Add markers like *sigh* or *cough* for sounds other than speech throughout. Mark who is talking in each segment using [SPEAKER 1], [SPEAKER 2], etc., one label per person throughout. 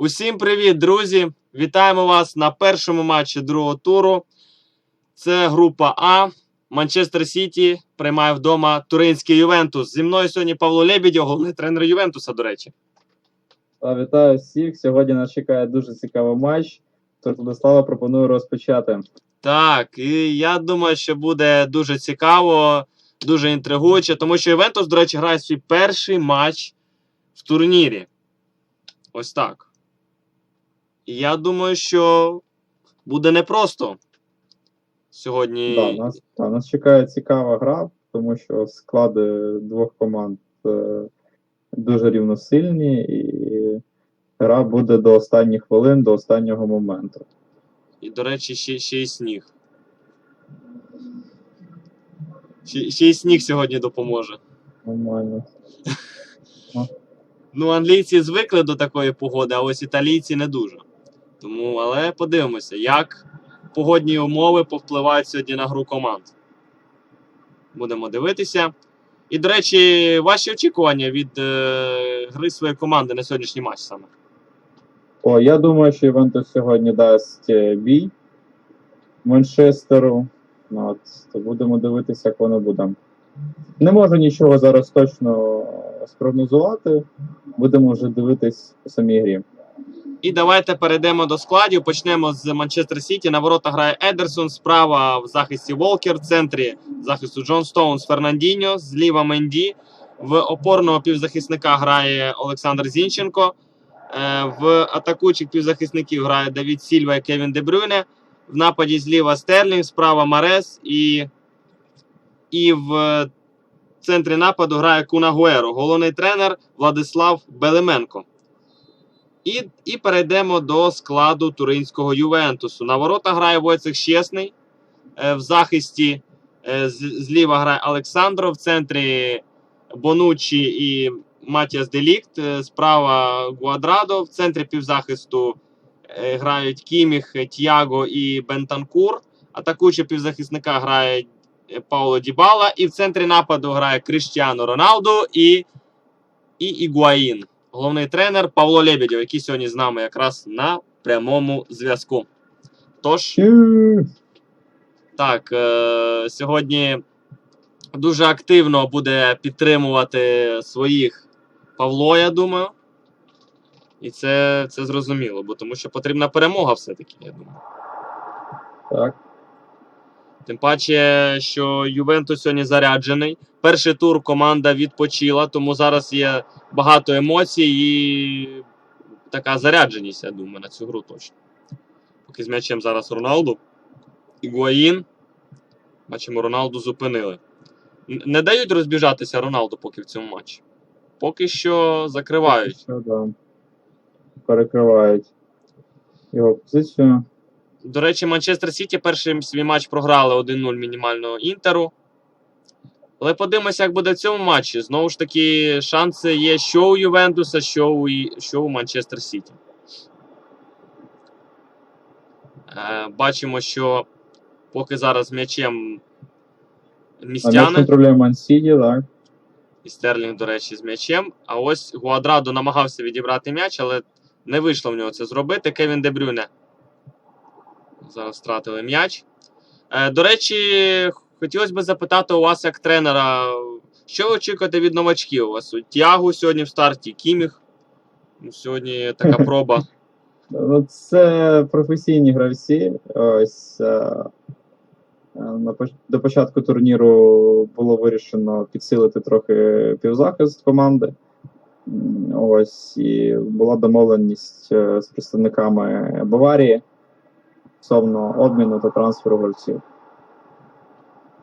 [SPEAKER 1] Усім привіт, друзі! Вітаємо вас на першому матчі другого туру. Це група А. Манчестер Сіті приймає вдома Туринський Ювентус. Зі мною сьогодні Павло Лебідьо, головний тренер Ювентуса, до речі.
[SPEAKER 2] Та, Вітаю всіх. Сьогодні нас чекає дуже цікавий матч. Тож Владислава пропоную розпочати.
[SPEAKER 1] Так, і я думаю, що буде дуже цікаво, дуже інтригуюче, тому що Ювентус, до речі, грає свій перший матч в турнірі. Ось так. Я думаю, що буде непросто сьогодні.
[SPEAKER 2] Да, нас, та, нас чекає цікава гра, тому що склади двох команд е, дуже рівносильні, і гра буде до останніх хвилин, до останнього моменту.
[SPEAKER 1] І, до речі, ще, ще й сніг. Ще, ще й сніг сьогодні допоможе.
[SPEAKER 2] Нормально. *laughs*
[SPEAKER 1] Ну, англійці звикли до такої погоди, а ось італійці не дуже. Тому, але подивимося, як погодні умови повпливають сьогодні на гру команд. Будемо дивитися. І, до речі, ваші очікування від е, гри своєї команди на сьогоднішній матч саме.
[SPEAKER 2] О, я думаю, що Івентус сьогодні дасть е, бій Манчестеру. Ну, От, то будемо дивитися, як воно буде. Не можу нічого зараз точно спрогнозувати. Будемо вже дивитись по самій грі.
[SPEAKER 1] І давайте перейдемо до складів. Почнемо з Манчестер Сіті. На ворота грає Едерсон, справа в захисті Волкер, в центрі захисту Джон Стоунс, Фернандіньо, зліва Менді. В опорного півзахисника грає Олександр Зінченко. Е, В атакуючих півзахисників грає Давід Сільва і Кевін Дебрюне. В нападі зліва Стерлінг, справа Марес і, і в центрі нападу грає Куна Гуеро. Головний тренер Владислав Белеменко. І, і перейдемо до складу туринського Ювентусу. На ворота грає Войцех Щесний. Е, В захисті е, зліва грає Олександро, в центрі Бонуччі і Матіас Делікт. е, Справа Гуадрадо. В центрі півзахисту грають Кіміх, Тяго і Бентанкур. Атакуючи півзахисника грає Пауло Дібала. І в центрі нападу грає Кріштіано Роналду і, і Ігуаїн головний тренер Павло Лебедєв, який сьогодні з нами якраз на прямому зв'язку. Тож, так, е- сьогодні дуже активно буде підтримувати своїх Павло, я думаю. І це, це зрозуміло, бо тому що потрібна перемога все-таки, я думаю.
[SPEAKER 2] Так.
[SPEAKER 1] Тим паче, що Ювентус сьогодні заряджений. Перший тур команда відпочила, тому зараз є багато емоцій і така зарядженість, я думаю, на цю гру точно. Поки з м'ячем зараз Роналду. Ігуаїн. Бачимо, Роналду зупинили. Не дають розбіжатися Роналду поки в цьому матчі. Поки що закривають.
[SPEAKER 2] Що, да. Перекривають його позицію.
[SPEAKER 1] До речі, Манчестер Сіті перший свій матч програли 1-0 мінімально Інтеру. Але подивимося, як буде в цьому матчі. Знову ж таки, шанси є що у Ювентуса, що у, що у Манчестер Сіті. Е, бачимо, що поки зараз м'ячем містяни.
[SPEAKER 2] так.
[SPEAKER 1] І Стерлінг, до речі, з м'ячем. А ось Гуадрадо намагався відібрати м'яч, але не вийшло в нього це зробити. Кевін Дебрюне. Зараз втратили м'яч. Е, до речі, хотілося б запитати у вас, як тренера, що ви очікуєте від новачків? У вас у Тягу сьогодні в старті, Кіміх. Ну, Сьогодні така *laughs* проба.
[SPEAKER 2] Ну, це професійні гравці. Ось е, е, до початку турніру було вирішено підсилити трохи півзахист команди. Ось і була домовленість з представниками Баварії стосовно обміну та трансферу гравців.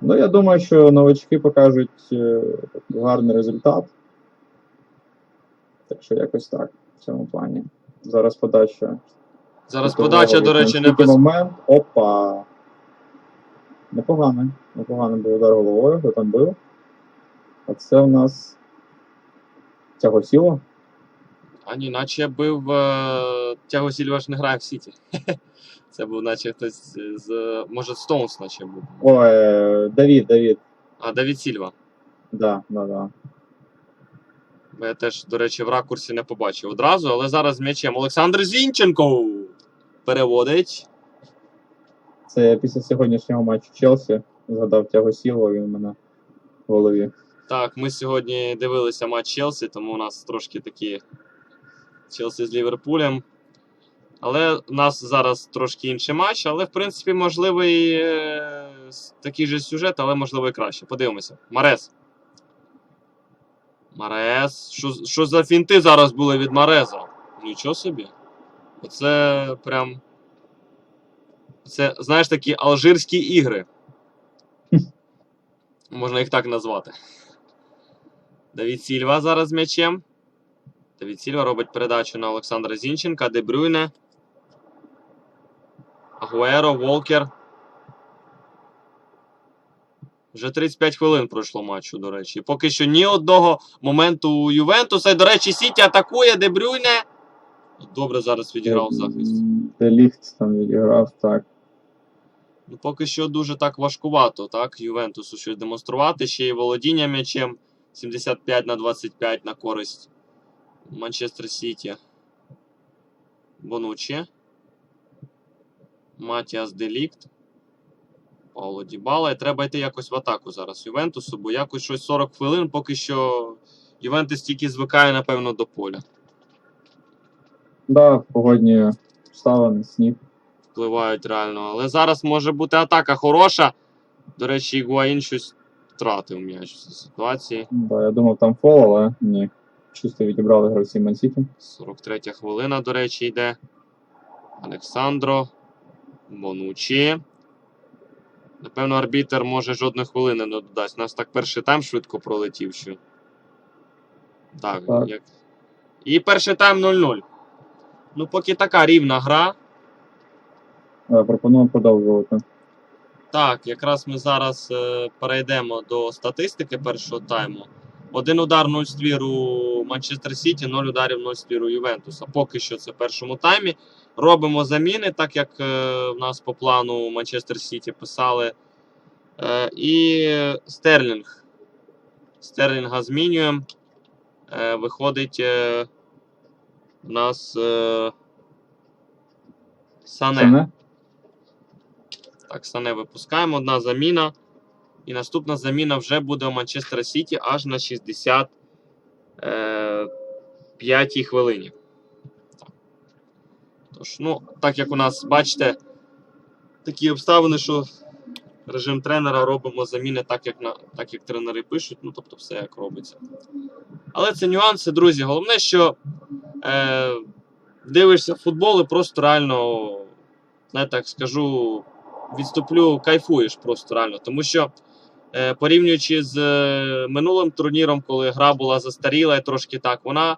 [SPEAKER 2] Ну, я думаю, що новачки покажуть е, гарний результат. Так що якось так в цьому плані. Зараз подача.
[SPEAKER 1] Зараз
[SPEAKER 2] Такий
[SPEAKER 1] подача, до речі, не без.
[SPEAKER 2] момент. Опа. Непогано. Непогано був удар головою, хто там бив. А це у нас цього сіло.
[SPEAKER 1] А ні, наче бив е... Тяго Сільва ж не грає в Сіті. Це був, наче хтось з. Може, Стоунс, наче був.
[SPEAKER 2] Ой, е, Давід, Давід.
[SPEAKER 1] А, Давід Сільва.
[SPEAKER 2] Да, да, да.
[SPEAKER 1] Бо Я теж, до речі, в ракурсі не побачив одразу, але зараз з м'ячем Олександр Зінченко переводить.
[SPEAKER 2] Це я після сьогоднішнього матчу Челсі згадав Тяго Сілва, він у мене в голові.
[SPEAKER 1] Так, ми сьогодні дивилися матч Челсі, тому у нас трошки такі Челсі з Ліверпулем. Але у нас зараз трошки інший матч, але в принципі можливий е, такий же сюжет, але можливо і краще. Подивимося. Марес. Марес. Що, що за фінти зараз були від Мареза? Нічого собі. Оце прям. Це, знаєш, такі алжирські ігри. Можна їх так назвати. Давід Сільва зараз з м'ячем. Давід Сільва робить передачу на Олександра Зінченка, Де Брюйне. Агуеро, Волкер. Вже 35 хвилин пройшло матчу, до речі. Поки що ні одного моменту у Ювентуса. І, до речі, Сіті атакує Де Брюйне. Добре зараз відіграв захист.
[SPEAKER 2] Де Ліхт там відіграв, так.
[SPEAKER 1] Ну, поки що дуже так важкувато, так, Ювентусу щось демонструвати. Ще й володіння м'ячем 75 на 25 на користь Манчестер Сіті. Бонучі. Матіас Делікт. Пауло Дібала. І треба йти якось в атаку зараз Ювентусу, бо якось щось 40 хвилин, поки що Ювентус тільки звикає, напевно, до поля.
[SPEAKER 2] Да, погодні обставини, сніг.
[SPEAKER 1] впливають реально. Але зараз може бути атака хороша. До речі, Ігуаїн щось втратив м'яч в цій ситуації.
[SPEAKER 2] Да, я думав там фол, але ні. Чисто відібрали гравці Мансіті.
[SPEAKER 1] 43 хвилина, до речі, йде. Олександро. Бонучі. Напевно, арбітер може жодної хвилини не додасть. У нас так перший тайм швидко пролетів. Що... Так,
[SPEAKER 2] Так.
[SPEAKER 1] Як... І перший тайм 0-0. Ну, поки така рівна гра.
[SPEAKER 2] Е, Пропоную продовжувати.
[SPEAKER 1] Так, якраз ми зараз е, перейдемо до статистики першого тайму. Один удар 0 ствір у Манчестер Сіті, 0 ударів 0 ствір у Ювентуса. Поки що це в першому таймі. Робимо заміни, так як е, в нас по плану Манчестер Сіті писали. Е, і Стерлінг. Стерлінга змінюємо. Е, виходить в нас Сане. Так, Сане випускаємо. Одна заміна. І наступна заміна вже буде у Манчестер Сіті аж на 65-й хвилині. Тож, ну, так як у нас, бачите, такі обставини, що режим тренера робимо заміни так, як, на, так, як тренери пишуть, ну, тобто все як робиться. Але це нюанси, друзі. Головне, що е, дивишся футбол і просто реально, знаєте, так скажу, відступлю, кайфуєш просто реально. Тому що е, порівнюючи з е, минулим турніром, коли гра була застаріла і трошки так, вона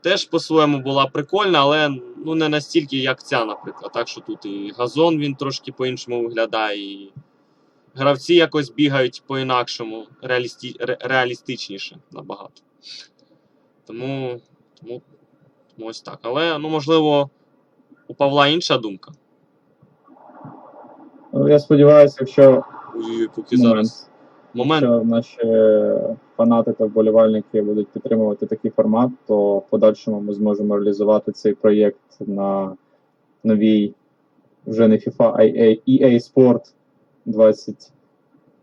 [SPEAKER 1] теж по-своєму була прикольна, але ну, не настільки, як ця, наприклад. Так що тут і газон він трошки по-іншому виглядає, і гравці якось бігають по-інакшому, реалісті... реалістичніше набагато. Тому, тому, тому ось так. Але, ну, можливо, у Павла інша думка.
[SPEAKER 2] Ну, Я сподіваюся, якщо
[SPEAKER 1] Ой, поки зараз. Момент.
[SPEAKER 2] якщо наші фанати та вболівальники будуть підтримувати такий формат, то в подальшому ми зможемо реалізувати цей проєкт на новій вже не FIFA, а EA, Sport 20,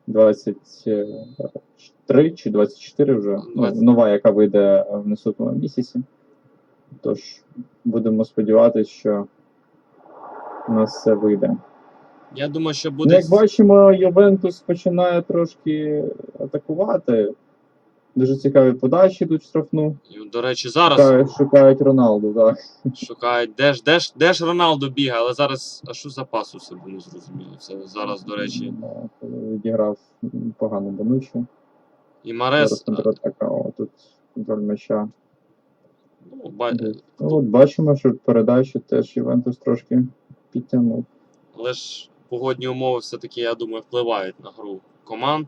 [SPEAKER 2] 23 чи 24 вже. Ну,
[SPEAKER 1] 20.
[SPEAKER 2] нова, яка вийде в наступному місяці. Тож будемо сподіватися, що у нас все вийде.
[SPEAKER 1] Я думаю, що
[SPEAKER 2] Ну,
[SPEAKER 1] буде.
[SPEAKER 2] як бачимо, Ювентус починає трошки атакувати. Дуже цікаві подачі йдуть в штрафну.
[SPEAKER 1] І, До речі, зараз
[SPEAKER 2] Шукають, шукають Роналду, так.
[SPEAKER 1] шукають, де ж, де ж, де ж Роналдо бігає, але зараз. А що за пас у себе не зрозуміло. Це зараз, до речі,
[SPEAKER 2] Ну, Відіграв погано Бонучі.
[SPEAKER 1] і Марес.
[SPEAKER 2] о, тут контроль м'яча.
[SPEAKER 1] Ну, ба-
[SPEAKER 2] Ну, от бачимо, що передачу теж Ювентус трошки підтягнув.
[SPEAKER 1] Але ж погодні умови все-таки, я думаю, впливають на гру команд.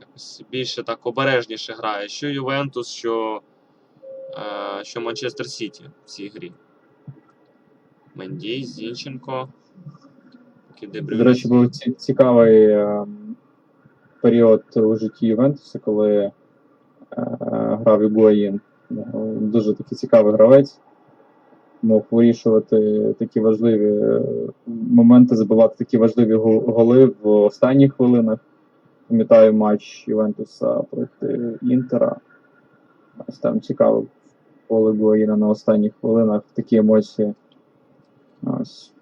[SPEAKER 1] Якось більше так обережніше грає. Що Ювентус, що, е, що Манчестер Сіті в цій грі. Мендій, Зінченко.
[SPEAKER 2] До речі, був цікавий е, період у житті Ювентуса, коли е, грав Ігуаїн. Ну, Дуже такий цікавий гравець. Мог вирішувати такі важливі е, моменти, забивати такі важливі голи в останніх хвилинах. Пам'ятаю матч Ювентуса проти Інтера. Ось там цікаво поле Гуаїна на останніх хвилинах, такі емоції. Ось.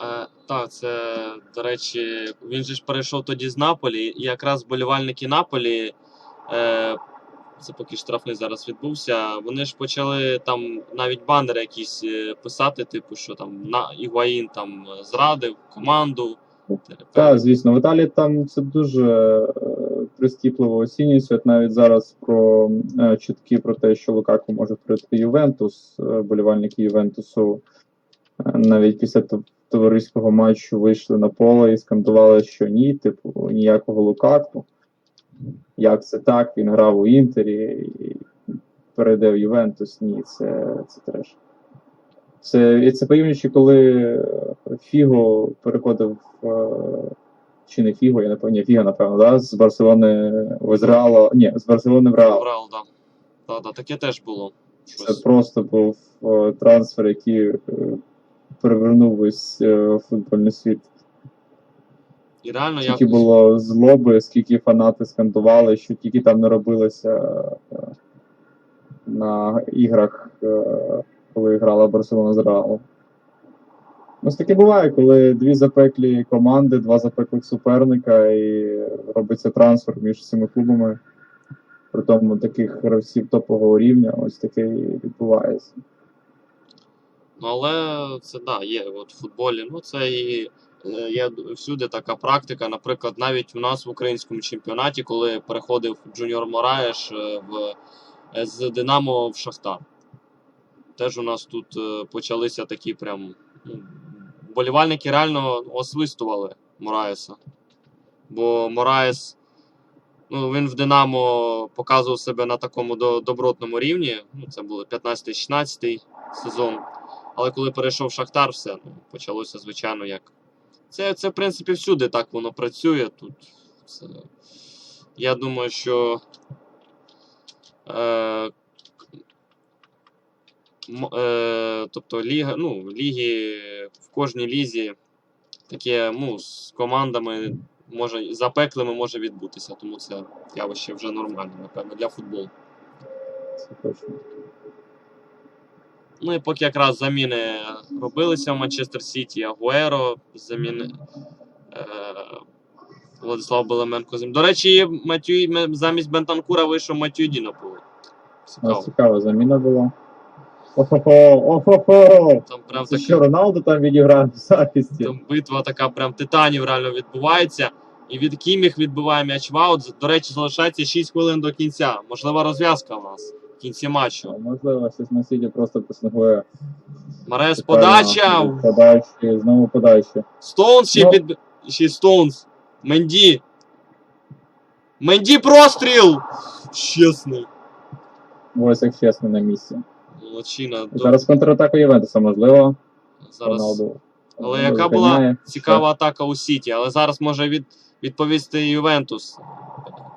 [SPEAKER 1] Е, так, це, до речі, він же ж перейшов тоді з Наполі, і якраз болівальники Наполі, е, це поки штрафний зараз відбувся, вони ж почали там навіть банери якісь е, писати, типу, що там на Ігуаїн там зрадив команду.
[SPEAKER 2] Так, звісно, в Італії там це дуже е, прискіпливо оцінюється. Навіть зараз про е, чутки про те, що Лукаку може прийти Ювентус, болівальники Ювентусу навіть після товариського матчу вийшли на поле і скандували, що ні, типу, ніякого Лукаку. Як це так? Він грав у Інтері і перейде в Ювентус. Ні, це, це треш. Це, і це порівнюючи, коли е, Фіго переходив е, чи не Фіго, я не пам'ятаю, Фіго, напевно, да? з Барселони в Реала. Ні, з Барселони в Реал.
[SPEAKER 1] Реал, да. Да, да, таке теж було.
[SPEAKER 2] Це
[SPEAKER 1] Щось.
[SPEAKER 2] просто був е, трансфер, який перевернув весь футбольний світ.
[SPEAKER 1] І реально
[SPEAKER 2] Скільки
[SPEAKER 1] якось.
[SPEAKER 2] було злоби, скільки фанати скандували, що тільки там не робилося е, на іграх, е, коли грала Барселона з Реалом. Ось таке буває, коли дві запеклі команди, два запеклих суперника, і робиться трансфер між цими клубами. При тому таких гравців топового рівня, ось таке і відбувається.
[SPEAKER 1] Ну, але це да, є от в футболі. Ну, це і є всюди така практика. Наприклад, навіть у нас в українському чемпіонаті, коли переходив Джуніор Мораєш е, в, е, з Динамо в Шахтар. Теж у нас тут е, почалися такі прям. Ну, болівальники реально освистували Мораєса. Бо Мораєс, ну, він в Динамо показував себе на такому добротному рівні. Ну, це були 15-16 сезон. Але коли перейшов Шахтар, все ну, почалося, звичайно, як. Це, це, в принципі, всюди так воно працює. Тут це... Я думаю, що. Е, е, тобто ліга, ну, ліги в кожній лізі таке ну, з командами може, запеклими може відбутися. Тому це явище вже нормальне, напевно, для футболу.
[SPEAKER 2] Це точно.
[SPEAKER 1] Ну і поки якраз заміни робилися в Манчестер Сіті, Агуеро, заміни е, Владислав Белеменко. До речі, Матюй, замість Бентанкура вийшов Матюйді на поле. Цікаво.
[SPEAKER 2] цікава заміна була. Охо-хо, охо-хо!
[SPEAKER 1] Там прям
[SPEAKER 2] Це
[SPEAKER 1] таке,
[SPEAKER 2] що, Роналду там відіграв в захисті?
[SPEAKER 1] там битва така прям титанів реально відбувається. І від Кіміх відбиває м'яч в аут. До речі, залишається 6 хвилин до кінця. Можлива розв'язка у нас в кінці матчу.
[SPEAKER 2] Можливо, щось на сіті просто поснигує.
[SPEAKER 1] Марес подача.
[SPEAKER 2] Подачі, знову подачі.
[SPEAKER 1] Стоунс ще
[SPEAKER 2] Ну.
[SPEAKER 1] під. Ще Стоунс. Менді. Менді простріл! Чесний.
[SPEAKER 2] Ось як чесно на місці.
[SPEAKER 1] Молодчина.
[SPEAKER 2] Зараз контратака Ювентуса, можливо.
[SPEAKER 1] Зараз.
[SPEAKER 2] Роналду.
[SPEAKER 1] Але
[SPEAKER 2] Роналду
[SPEAKER 1] яка була цікава атака у Сіті, але зараз може від... відповісти Ювентус.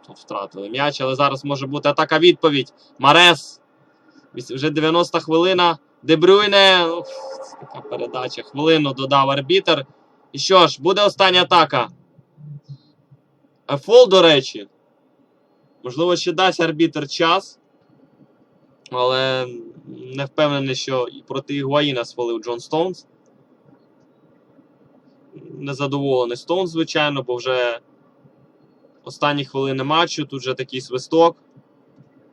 [SPEAKER 1] Тут втратили м'яч, але зараз може бути атака відповідь. Марес. Вже 90 хвилина. Дебрюйне. Уф, така передача. Хвилину додав арбітер. І що ж, буде остання атака. Фол, до речі. Можливо, ще дасть арбітер час. Але не впевнений, що проти Ігуаїна сфолив Джон Стоунс. Незадоволений Стоунс, звичайно, бо вже останні хвилини матчу, тут вже такий свисток.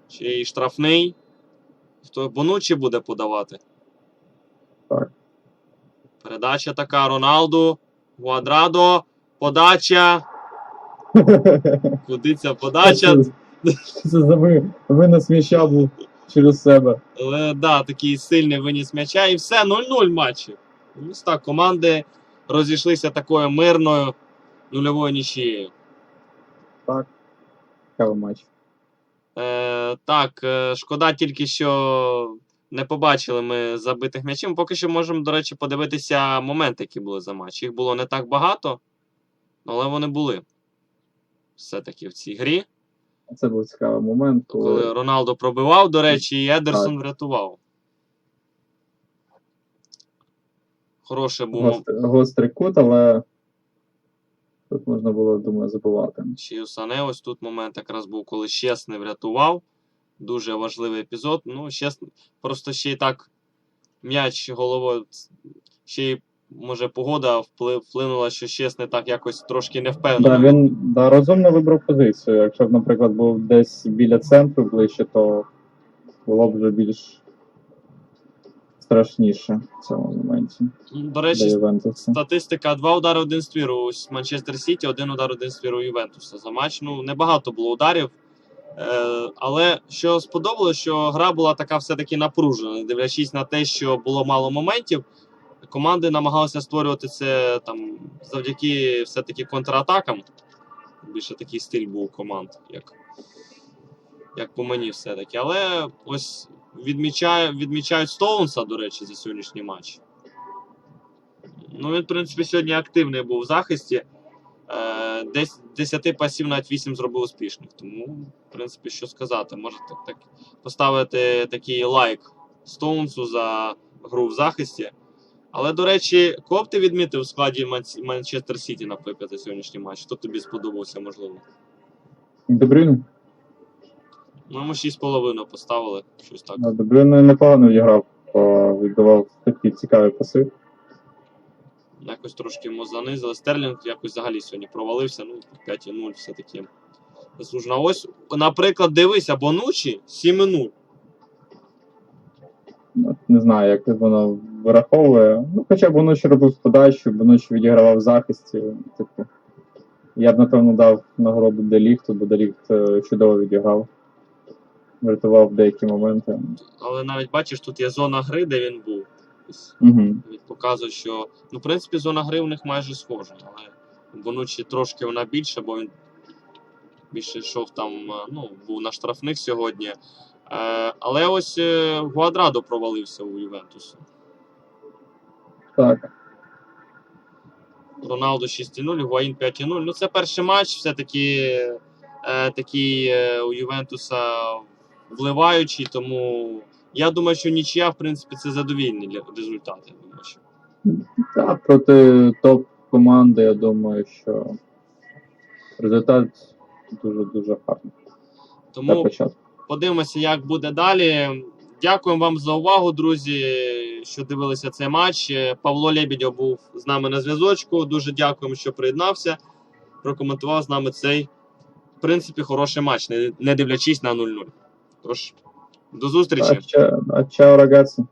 [SPEAKER 1] Ще й штрафний. Хто Бонучі буде подавати?
[SPEAKER 2] Так.
[SPEAKER 1] Передача така Роналду. Гуадрадо. Подача. *laughs* Куди ця подача?
[SPEAKER 2] Це за ви- винос м'яча був через себе.
[SPEAKER 1] Але да, такий сильний виніс м'яча і все, 0-0 матчі. Ось так, команди розійшлися такою мирною нульовою нічією.
[SPEAKER 2] Так. Цікавий матч.
[SPEAKER 1] Е, так, е, шкода тільки, що не побачили ми забитих м'ячів. Поки що можемо, до речі, подивитися моменти, які були за матч. Їх було не так багато, але вони були. Все-таки в цій грі.
[SPEAKER 2] Це був цікавий момент,
[SPEAKER 1] Коли
[SPEAKER 2] коли
[SPEAKER 1] Роналдо пробивав, до речі, і Едерсон врятував. Хороше був
[SPEAKER 2] гострий, гострий кут, але тут можна було, думаю, забувати.
[SPEAKER 1] Ще й ось тут момент якраз був, коли Щесний врятував. Дуже важливий епізод. Ну, Щесний, просто ще й так м'яч головою. Ще й, може, погода вплинула, що Щесний так якось трошки не
[SPEAKER 2] Да, він да, розумно вибрав позицію. Якщо б, наприклад, був десь біля центру ближче, то було б вже більш страшніше в цьому моменті
[SPEAKER 1] До
[SPEAKER 2] для
[SPEAKER 1] речі,
[SPEAKER 2] Ювентуса.
[SPEAKER 1] статистика: два удари, один ствір у Манчестер Сіті, один удар, один ствір у Ювентуса. За матч ну, небагато було ударів. Е, але що сподобалося, що гра була така все-таки напружена, дивлячись на те, що було мало моментів. Команди намагалися створювати це там завдяки все-таки контратакам. Більше такий стиль був команд, як, як по мені все-таки. Але ось відмічаю, відмічають Стоунса, до речі, за сьогоднішній матч. Ну, він, в принципі, сьогодні активний був в захисті. Е, десь 10 пасів навіть 8 зробив успішних. Тому, в принципі, що сказати, можете так поставити такий лайк Стоунсу за гру в захисті. Але, до речі, кого б ти відмітив у складі Манчестер Сіті, наприклад, за сьогоднішній матч? Хто тобі сподобався, можливо?
[SPEAKER 2] Дебрюн.
[SPEAKER 1] Ну, ми 6,5 поставили. Щось так.
[SPEAKER 2] Ну, непогано відіграв, бо віддавав такі цікаві паси.
[SPEAKER 1] Якось трошки йому занизили. Стерлінг якось взагалі сьогодні провалився. Ну, 5,0 все-таки заслужено. Ось, наприклад, дивися, Бонучі 7,0.
[SPEAKER 2] Ну, Не знаю, як воно вираховує. Ну, хоча б воно робив подачу, ще відігравав в захисті. Типу, я б, напевно, дав нагороду Деліхту, бо Деліхт е, чудово відіграв. Врятував деякі моменти.
[SPEAKER 1] Але навіть бачиш, тут є зона гри, де він був.
[SPEAKER 2] Угу.
[SPEAKER 1] Навіть показує, що ну, в принципі, зона гри у них майже схожа, але Бонучі трошки вона більша, бо він більше йшов там, е, ну, був на штрафних сьогодні. Е, але ось е, Гуадрадо провалився у Ювентусу.
[SPEAKER 2] Так.
[SPEAKER 1] Роналдо 6,0, Гуаїн 5,0. Ну, це перший матч, все-таки е, такий е, у Ювентуса вливаючий, тому я думаю, що нічия, в принципі, це задовільний для- результат. Я думаю, що.
[SPEAKER 2] Так, проти топ-команди, я думаю, що результат дуже-дуже гарний
[SPEAKER 1] Тому подивимося, як буде далі. Дякуємо вам за увагу, друзі, що дивилися цей матч. Павло Лебідьов був з нами на зв'язочку. Дуже дякуємо, що приєднався. Прокоментував з нами цей, в принципі, хороший матч, не дивлячись на 0-0. Тож, до зустрічі.
[SPEAKER 2] А, чао, рагazzi.